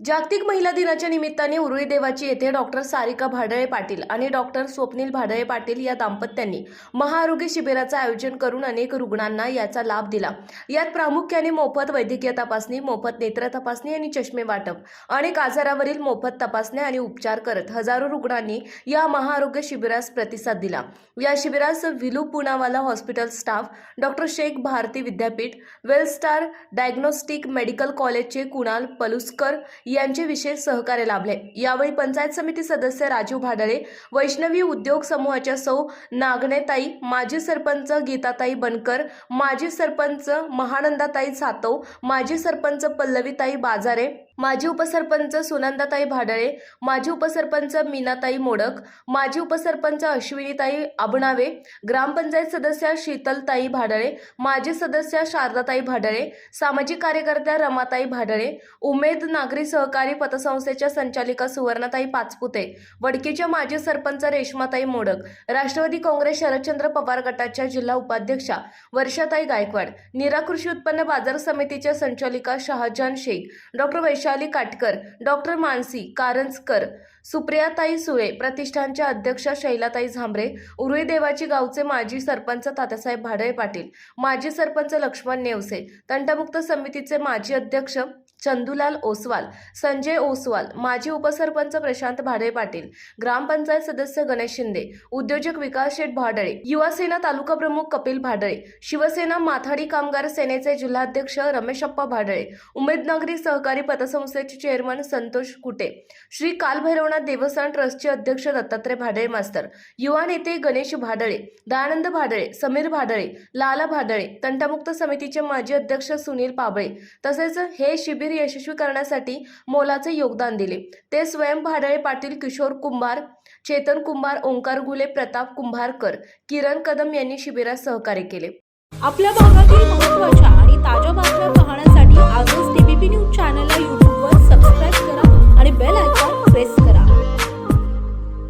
जागतिक महिला दिनाच्या निमित्ताने उरुळी देवाची येथे डॉक्टर सारिका भाडळे पाटील आणि डॉक्टर स्वप्नील भाडळे पाटील या दाम्पत्यांनी महाआरोग्य शिबिराचं आयोजन करून अनेक रुग्णांना याचा लाभ दिला. यात प्रामुख्याने मोफत वैद्यकीय तपासणी मोफत नेत्र तपासणी आणि चष्मे वाटप अनेक आजारावरील मोफत तपासण्या आणि उपचार करत हजारो रुग्णांनी या महाआरोग्य शिबिरास प्रतिसाद दिला. या शिबिरास Villoo Poonawalla hospital staff doctor Sheikh Bharati Vidyapeeth Wellstar diagnostic medical कॉलेजचे कुणाल पलुस्कर यांचे विशेष सहकार्य लाभले. यावेळी पंचायत समिती सदस्य राजीव भाडळे वैष्णवी उद्योग समूहाच्या सौ नागनेताई माजी सरपंच गीताताई बनकर माजी सरपंच महानंदाताई सातव माजी सरपंच पल्लवीताई बाजारे माजी उपसरपंच सुनंदाताई भाडळे माजी उपसरपंच मीनाताई मोडक माजी उपसरपंच अश्विनीताई आबणावे ग्रामपंचायत सदस्य शीतलताई भाडळे माजी सदस्य शारदाताई भाडळे सामाजिक कार्यकर्त्या रमाताई भाडळे उमेद नागरी सहकारी पतसंस्थेच्या संचालिका सुवर्णाताई पाचपुते वडकीच्या माजी सरपंच रेश्माताई मोडक राष्ट्रवादी काँग्रेस शरदचंद्र पवार गटाच्या जिल्हा उपाध्यक्षा वर्षाताई गायकवाड निरा कृषी उत्पन्न बाजार समितीच्या संचालिका शहाजान शेख डॉक्टर वैशाली काटकर डॉक्टर मानसी कारंजकर सुप्रियाताई सुळे प्रतिष्ठानच्या अध्यक्षा शैलाताई झांबरे उरुई देवाची गावचे माजी सरपंच तात्यासाहेब भाडळे पाटील माजी सरपंच लक्ष्मण नेवसे तंटमुक्त समितीचे माजी अध्यक्ष चंदुलाल ओसवाल संजय ओसवाल माजी उपसरपंच प्रशांत भाडे पाटील ग्रामपंचायत सदस्य गणेश शिंदे उद्योजक विकास शेठ भाडळे युवासेना तालुका प्रमुख कपिल भाडळे शिवसेना माथाडी कामगार सेनेचे जिल्हाध्यक्ष रमेशप्पा भाडळे उमेदनगरी सहकारी पतसंस्थेचे चेअरमन संतोष कुटे श्री कालभैरवनाथ देवस्थान ट्रस्टचे अध्यक्ष दत्तात्रय भाडळे मास्तर युवा नेते गणेश भाडळे दयानंद भाडळे समीर भाडळे लाला भाडळे तंटामुक्त समितीचे माजी अध्यक्ष सुनील पाबळे तसेच हे शिबिर शिबिर यशस्वी करण्यासाठी मोलाचे योगदान दिले. ते स्वयं भाडळे पाटील किशोर कुंभार चेतन कुंभार ओंकार गुले प्रताप कुंभारकर किरण कदम यांनी शिबिरात सहकार्य केले. आपल्या भागातील महत्त्वाच्या आणि ताज्या बातम्या पाहण्यासाठी आजच टीबीपी न्यूज चॅनलला